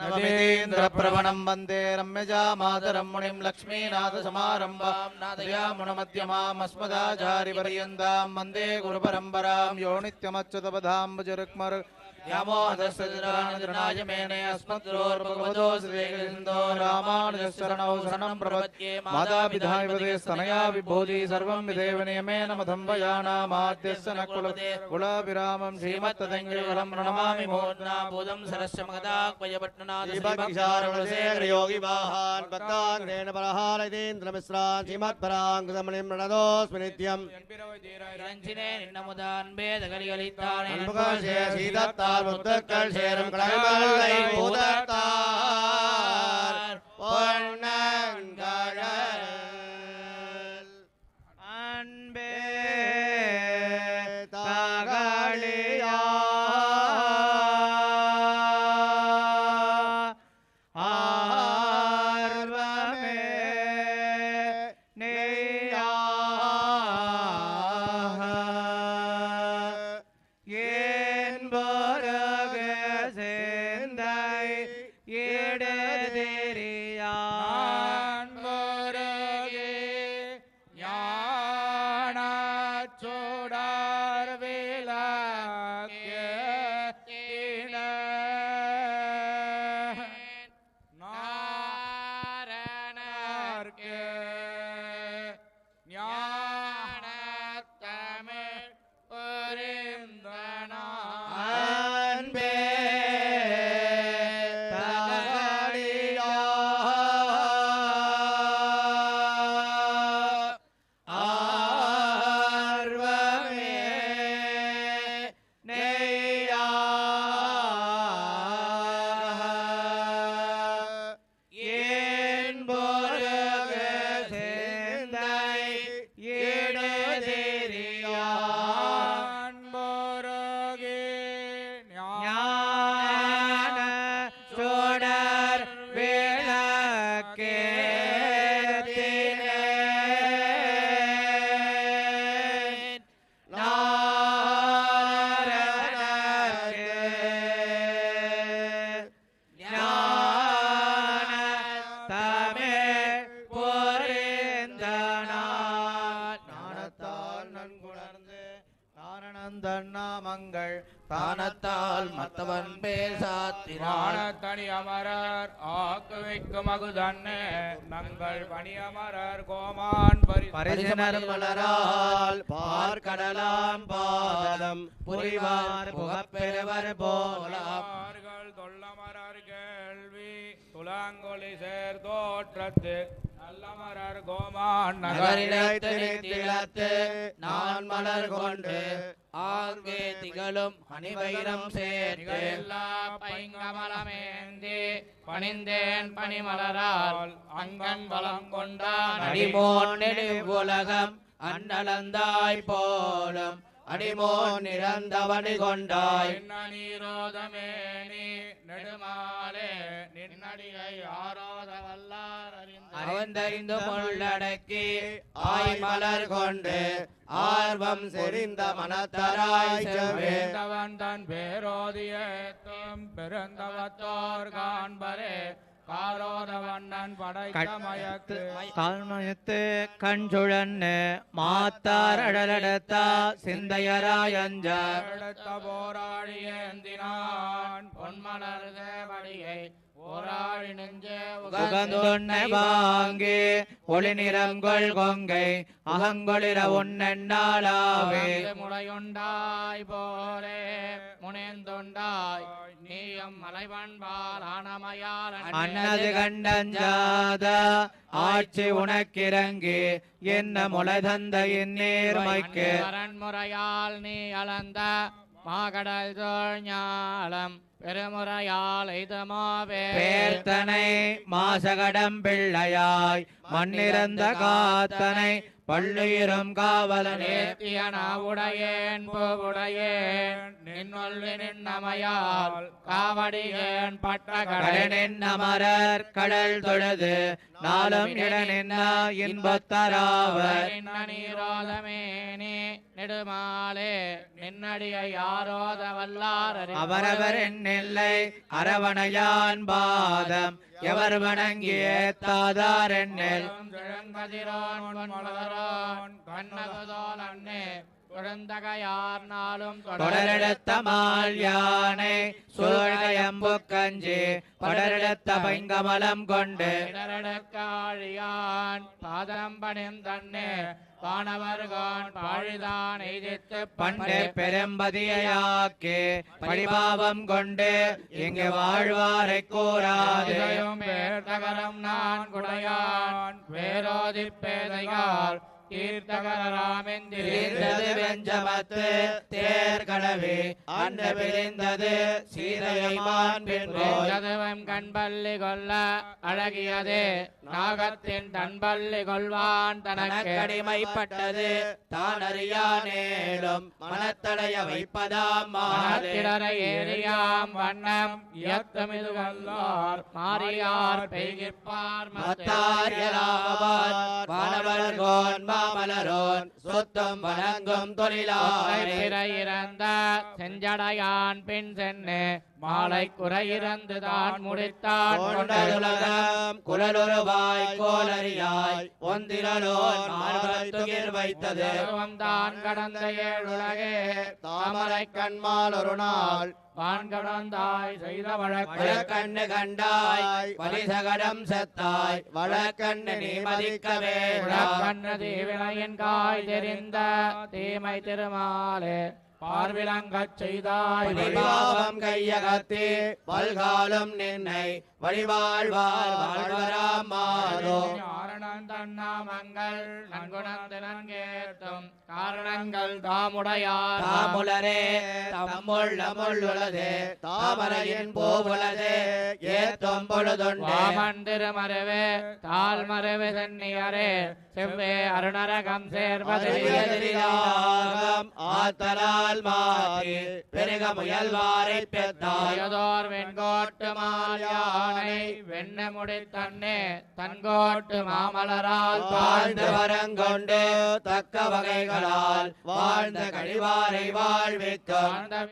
नवेन्द्रप्रवणं वंदे रम्यजा मातरं मुनिं लक्ष्मीनाथसमारम्भां नादया मुनमध्यमामस्मदाचारिपर्यन्तां वंदे गुरुपरम्परां यो नित्यमच्युतपधाम्बुजरुक्मरु यामोहदस्वजनाय मेने अस्मद्रोर्भगवतो श्रीकृष्णो रामानुजशरणौ शरणं प्रपद्ये मातापिधायवदे स्तनया विभूति सर्वं विदेव नियमेन मदम्बयाणामाद्यस्य न कुलते कुलाभिरामं श्रीमत्तदङ्गिवलं प्रणमामि मूर्ध्ना भूतं सरस्यमगदाक्वयपट्टनाथीभक्तिशारवसेग्रयोगिवाहान् भक्ताग्रेण परहारयतीन्द्रमिश्रान् श्रीमत्पराङ्कुसमणिं प्रणतोऽस्मि नित्यं रञ्जिने निन्नमुदान्वेदगलिगलिताने सీదత్తా அன்புகழ்சே முத்துக்கள் சேரும் கடல்மல்லை பூதத்தார் பேசாத்தினான் தனி அமரர் ஆக்குவிக்கும் அகுதன்னே நங்கள் பணி அமரர் கோமான் பரிசனர் மலரால் பார்க்கடலாம் பாதம் புரிவார் புகப்பெறுவர் போலாம் தொல்லமரர் கேள்வி துலாங்கொலி சேர் தோற்றத்து. நல்லமரர் கோமான் நகரிடத்து நான் மலர் கொண்டு. ஆங்கே திகழும் அணிவைரம் சேர்த்து எல்லா பைங்கமலமேந்தி பணிந்தேன் பனிமலரால் அங்கன் பலம் கொண்டான் அடிமோன் நெடு உலகம் அண்ணலந்தாய் போலும். அடிமோன் நிறந்தவனி கொண்டாய். நீரோதமேனி நெடுமாலே நின்னடியை ஆரோத வல்லார் அறிந்து அவந்தறிந்து கொள்ளடக்கி ஆய் மலர் கொண்டு ஆர்வம் செறிந்த மனத்தராய் செவ்வே. வேந்தவன் தன் பேரோதியேத்தும் பெருந்தவத்தோர் காண்பரே. கால்மயத்து கண்சுழன்னு மாத்தார் அடலடத்தா சிந்தையராயஞ்ச. போராடியேந்தினான் பொன்மலர் தேவடியை. போராடி நெஞ்சே வாங்கி ஒளி நிறங்கொள் கொங்கை அகங்கொளிர உன்னெண்ணாளாவே முளையுண்டாய் போலே முனேந்துண்டாய் நீயம் மலைவன்பால் ஆனமையால் அன்னது கண்டஞ்சாத ஆட்சி உனக்கிறங்கி என்ன முளை தந்த இந்நேர்மைக்கு அரண்முறையால் நீ அளந்த மாகடல் ஞாலம் பெருமுறையால் பேர்த்தனை மாசகடம் பிள்ளையாய் மண்ணிறந்த காத்தனை பள்ளுயிரும் காவலனே. நேத்தியனாவுடையேன் பூவுடையேன் நின்னொல்லி நின்னமையால் காவடியேன் பட்ட கடனின் அமரர் கடல் தொழுது நாளும் இடனின்ன இன்பத்தராவர். நீரோதமேனி நெடுமாலே நின்னடியை யாரோத வல்லார். அவரவர் எண்ணெல்லை அரவணையான் பாதம். எவர் வணங்கி ஏத்தாதார் எண்ணெல் கண்ணகுதோல் அண்ணே குழந்தகையார் நாளும் தொடரெடுத்த மால் யானை சூழ்கயம்பு கஞ்சி படரெடுத்த பைங்கமலம் கொண்டு இடரெடுக்காழியான் பாதம் பணிந்தன்னே வானவர்கான் பாழிதான் எய்தித்து பண்டே பெரும்பதியாக்கி படிபாவம் கொண்டு இங்கு வாழ்வாரை கூறாது. இதையும் பேர் தகரம் நான் குடையான் வேரோதி பேதையார் தீர்த்தகராமெந்திரி பிரிந்தது வெஞ்சமத்து தேர் கடவி அண்ட பிரிந்தது சீதையை மான் பின்போய் சதுவம் கண்பள்ளி கொல்ல அழகியதே. நாகத்தின் தன்பள்ளி கொள்வான் தனக்கு. தனக்கடிமைப்பட்டது தான் மனத்தடைய வைப்பதாம் ஏறியாம் வண்ணம் இயக்கமிது வல்லார். மாறியார் பெய்கிற்பார் மத்தாரியலாவார் மாமலரோன் சொத்தம் வணங்கும் இறந்த செஞ்சடையான் பின் சென்னு மாலை குறை இறந்து தான் முடித்தான் கொண்டதுலகம் குழலுருவாய் கோலரியாய் ஒந்திரலோன் மார்பத்துகிர் வைத்தது. தான் கடந்த ஏழுலகே தாமரை கண்மால் ஒரு நாள் வான் கடந்தாய் செய்த வழக்கு வழக்கண்ணு கண்டாய் வலிசகடம் செத்தாய் வழக்கண்ணு நீ மதிக்க வேண்டாம் கண்ணதி வினையின் காய் தெரிந்த தீமை திருமாலே பார்விலங்கச் செய்தாய். வழிபாவம் கையகத்தே பல்காலம் நின்னை வழிவாழ்வார் வாழ்வராம் மாதோ காரணம் தன்னாமங்கள் நன்குணத்தினன் கேட்டும். காரணங்கள் தாமுடையார். தாமுலரே தம்முள்ள முள்ளுளதே தாமரையின் பூவுளதே ஏத்தம் பொழுதுண்டே. வாமன் திருமறைவே தாழ்மறைவு சென்னியரே செவ்வே அருணரகம் சேர்வது. ஆத்தலால் மாறி பெருக முயல்வாரை பெத்தாய் தாயதோர் வெண்கோட்டு மால் யானை வெண்ண முடித்தன்னே தன்கோட்டு மாமலரால் வாழ்ந்து வரங்கொண்டு தக்க வகைகளால் வாழ்ந்த கழிவாரை வாழ்விக்கும்